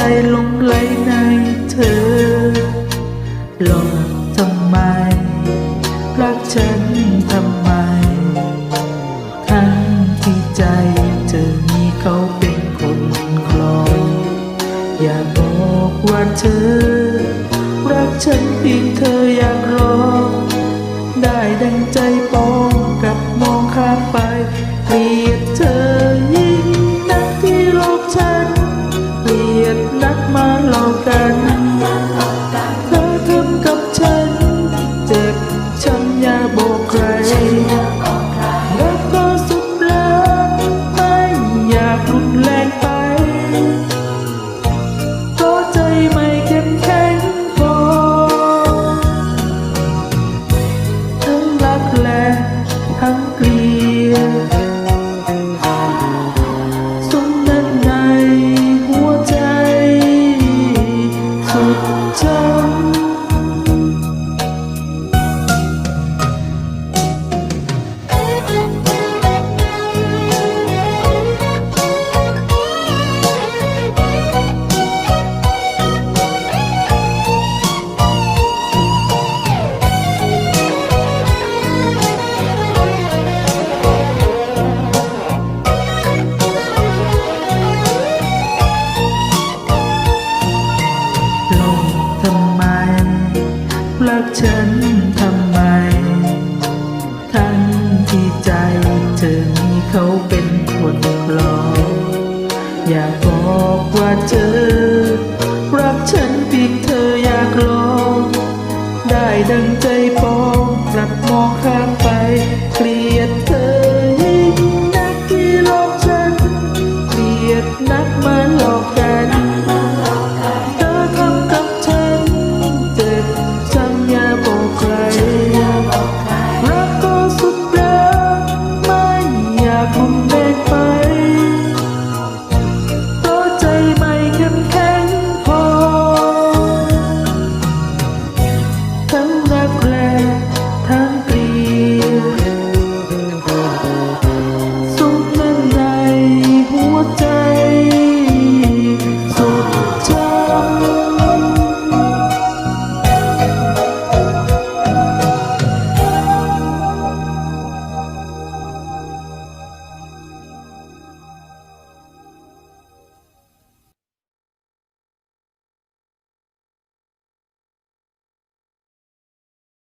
ปักใจลงไหลในเธอ หลอกทำไม รักฉันทำไม ทั้งที่ใจเธอมีเขาเป็นคนคลอง อย่าบอกว่าเธอ รักฉันเพียงเธออยากรอ ได้ดังใจ เเธอรักฉันผิดเธออยากลอง ได้ดังใจปองกลับมองข้ามไป